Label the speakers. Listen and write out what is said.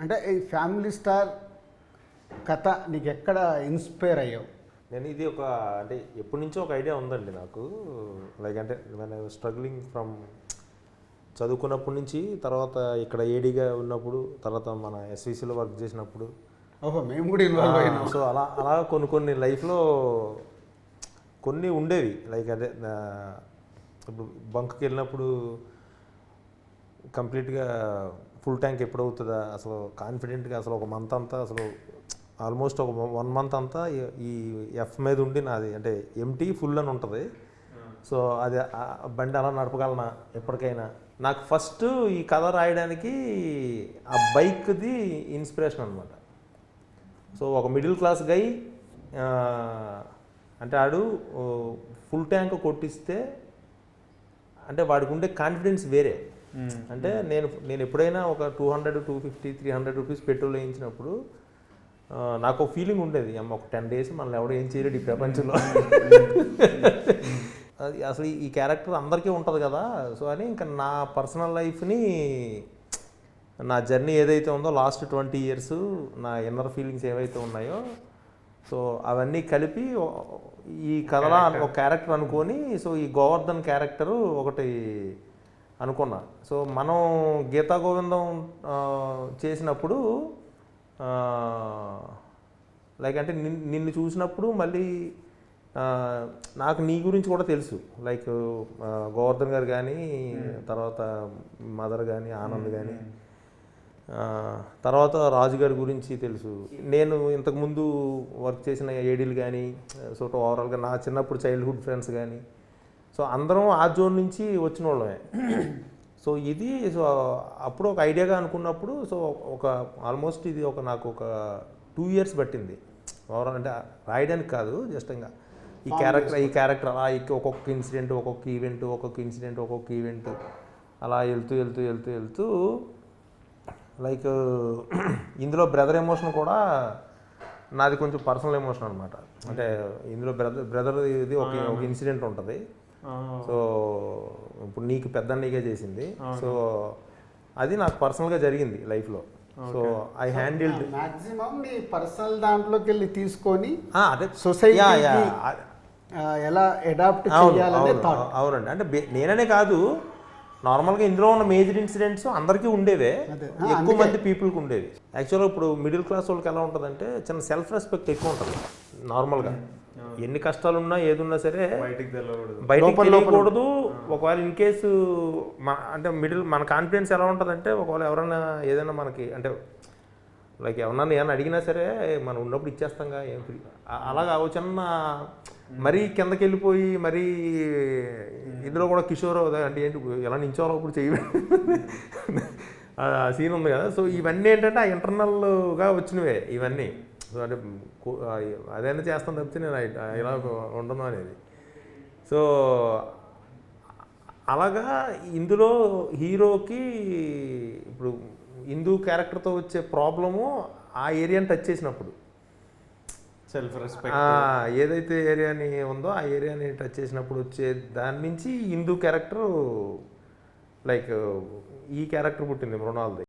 Speaker 1: అంటే ఈ family star కథ నీకు ఎక్కడ ఇన్స్పైర్ అయ్యావు?
Speaker 2: నేను ఇది ఒక అంటే ఎప్పటి నుంచో ఒక ఐడియా ఉందండి నాకు. లైక్ అంటే నేను స్ట్రగ్లింగ్ ఫ్రమ్ చదువుకున్నప్పటి నుంచి తర్వాత ఇక్కడ ఏడీగా ఉన్నప్పుడు తర్వాత మన ఎస్విసిలో వర్క్ చేసినప్పుడు.
Speaker 1: ఓహో మేము కూడా ఇన్వాల్వ్ అయినాం.
Speaker 2: సో అలా అలా కొన్ని కొన్ని లైఫ్లో కొన్ని ఉండేవి. లైక్ అదే ఇప్పుడు బంక్కి వెళ్ళినప్పుడు కంప్లీట్గా ఫుల్ ట్యాంక్ ఎప్పుడు అవుతుందా అసలు కాన్ఫిడెంట్గా అసలు ఒక మంత్ అంతా అసలు ఆల్మోస్ట్ ఒక వన్ మంత్ అంతా ఈ- ఎఫ్ మీద ఉండి నాది అంటే ఎంటీ ఫుల్ అని ఉంటుంది. సో అది బండి అలా నడపగలనా ఎప్పటికైనా? నాకు ఫస్ట్ ఈ కథ రాయడానికి ఆ బైక్ది ఇన్స్పిరేషన్ అనమాట సో ఒక మిడిల్ క్లాస్ గై అంటే ఆడు ఫుల్ ట్యాంక్ కొట్టిస్తే అంటే వాడికి ఉండే కాన్ఫిడెన్స్ వేరే. అంటే నేను నేను ఎప్పుడైనా ఒక two hundred two fifty three hundred rupees petrol వేయించినప్పుడు నాకు ఒక ఫీలింగ్ ఉండేది. అమ్మ ఒక టెన్ డేస్ మనల్ని ఎవడో ఏం చేయలేడు ఈ ప్రపంచంలో. అది అసలు ఈ క్యారెక్టర్ అందరికీ ఉంటుంది కదా. సో అని ఇంకా నా పర్సనల్ లైఫ్ని నా జర్నీ ఏదైతే ఉందో లాస్ట్ ట్వంటీ ఇయర్స్ నా ఇన్నర్ ఫీలింగ్స్ ఏవైతే ఉన్నాయో సో అవన్నీ కలిపి ఈ కథలా ఒక క్యారెక్టర్ అనుకొని సో ఈ గోవర్ధన్ క్యారెక్టరు ఒకటి అనుకున్నా. సో మనం గీతా గోవిందం చేసినప్పుడు లైక్ అంటే నిన్- నిన్ను చూసినప్పుడు మళ్ళీ నాకు నీ గురించి కూడా తెలుసు. లైక్ గోవర్ధన్ గారు కానీ తర్వాత మదర్ కానీ ఆనంద్ కానీ తర్వాత రాజు గారి గురించి తెలుసు. నేను ఇంతకుముందు వర్క్ చేసిన ఏడీలు కానీ సో ఓవరాల్గా నా చిన్నప్పుడు చైల్డ్హుడ్ ఫ్రెండ్స్ కానీ సో అందరం ఆ జోన్ నుంచి వచ్చిన వాళ్ళమే సో ఇది సో అప్పుడు ఒక ఐడియాగా అనుకున్నప్పుడు సో ఒక ఆల్మోస్ట్ ఇది ఒక నాకు ఒక టూ ఇయర్స్ పట్టింది. ఓవరాల్ అంటే రాయడానికి కాదు జస్ట్ ఇంకా ఈ క్యారెక్టర్ ఈ క్యారెక్టర్ అలా ఒక్కొక్క ఇన్సిడెంట్ ఒక్కొక్క ఈవెంట్ ఒక్కొక్క ఇన్సిడెంట్ ఒక్కొక్క ఈవెంట్ అలా వెళ్తూ వెళ్తూ వెళ్తూ వెళ్తూ లైక్ ఇందులో బ్రదర్ ఎమోషన్ కూడా నాది కొంచెం పర్సనల్ ఎమోషన్ అనమాట అంటే ఇందులో బ్రదర్ బ్రదర్ ఇది ఒక ఇన్సిడెంట్ ఉంటుంది. సో ఇప్పుడు నీకు పెద్ద నీకే చేసింది సో అది నాకు పర్సనల్గా జరిగింది లైఫ్లో. సో ఐ హ్యాండిల్డ్
Speaker 1: మాక్సిమం నీ పర్సనల్ దాంట్లోకి వెళ్ళి తీసుకొని
Speaker 2: అదే.
Speaker 1: ఆ, ఎలా అడాప్ట్
Speaker 2: అవునండి. అంటే నేననే కాదు నార్మల్గా ఇందులో ఉన్న మేజర్ ఇన్సిడెంట్స్ అందరికీ ఉండేవే. ఎక్కువ. మంది పీపుల్కి ఉండేవి. యాక్చువల్గా ఇప్పుడు మిడిల్ క్లాస్ వాళ్ళకి ఎలా ఉంటుందంటే చిన్న సెల్ఫ్ రెస్పెక్ట్ ఎక్కువ ఉంటుంది. నార్మల్గా. ఎన్ని కష్టాలు ఉన్నా ఏది ఉన్నా సరే
Speaker 3: బయటికి
Speaker 2: బయటికి తెలియకూడదు. ఒకవేళ ఇన్ కేసు మన అంటే మిడిల్ మన కాన్ఫిడెన్స్ ఎలా ఉంటుందంటే ఒకవేళ ఎవరైనా ఏదైనా మనకి అంటే లైక్ ఎవరన్నా ఏమన్నా అడిగినా సరే మనం ఉన్నప్పుడు ఇచ్చేస్తాంగా ఏం ఫ్రీ అలాగా ఓ చిన్న మరీ కిందకి వెళ్ళిపోయి మరీ ఇందులో కూడా కిషోర్ అంటే ఏంటి ఎలా నించోవాలో ఇప్పుడు చెయ్యి సీన్ ఉంది కదా. సో ఇవన్నీ ఏంటంటే ఆ ఇంటర్నల్గా వచ్చినవే ఇవన్నీ. సో అంటే అదైనా చేస్తాను తప్పితే నేను ఇలా ఉండను అనేది. సో అలాగా ఇందులో హీరోకి ఇప్పుడు హిందూ క్యారెక్టర్తో వచ్చే ప్రాబ్లము ఆ ఏరియాని టచ్ చేసినప్పుడు.
Speaker 3: సెల్ఫ్ రెస్పెక్ట్
Speaker 2: ఏదైతే ఏరియాని ఉందో ఆ ఏరియాని టచ్ చేసినప్పుడు వచ్చే దాని నుంచి హిందూ క్యారెక్టర్ లైక్ ఈ క్యారెక్టర్ పుట్టింది మృణాల్ది.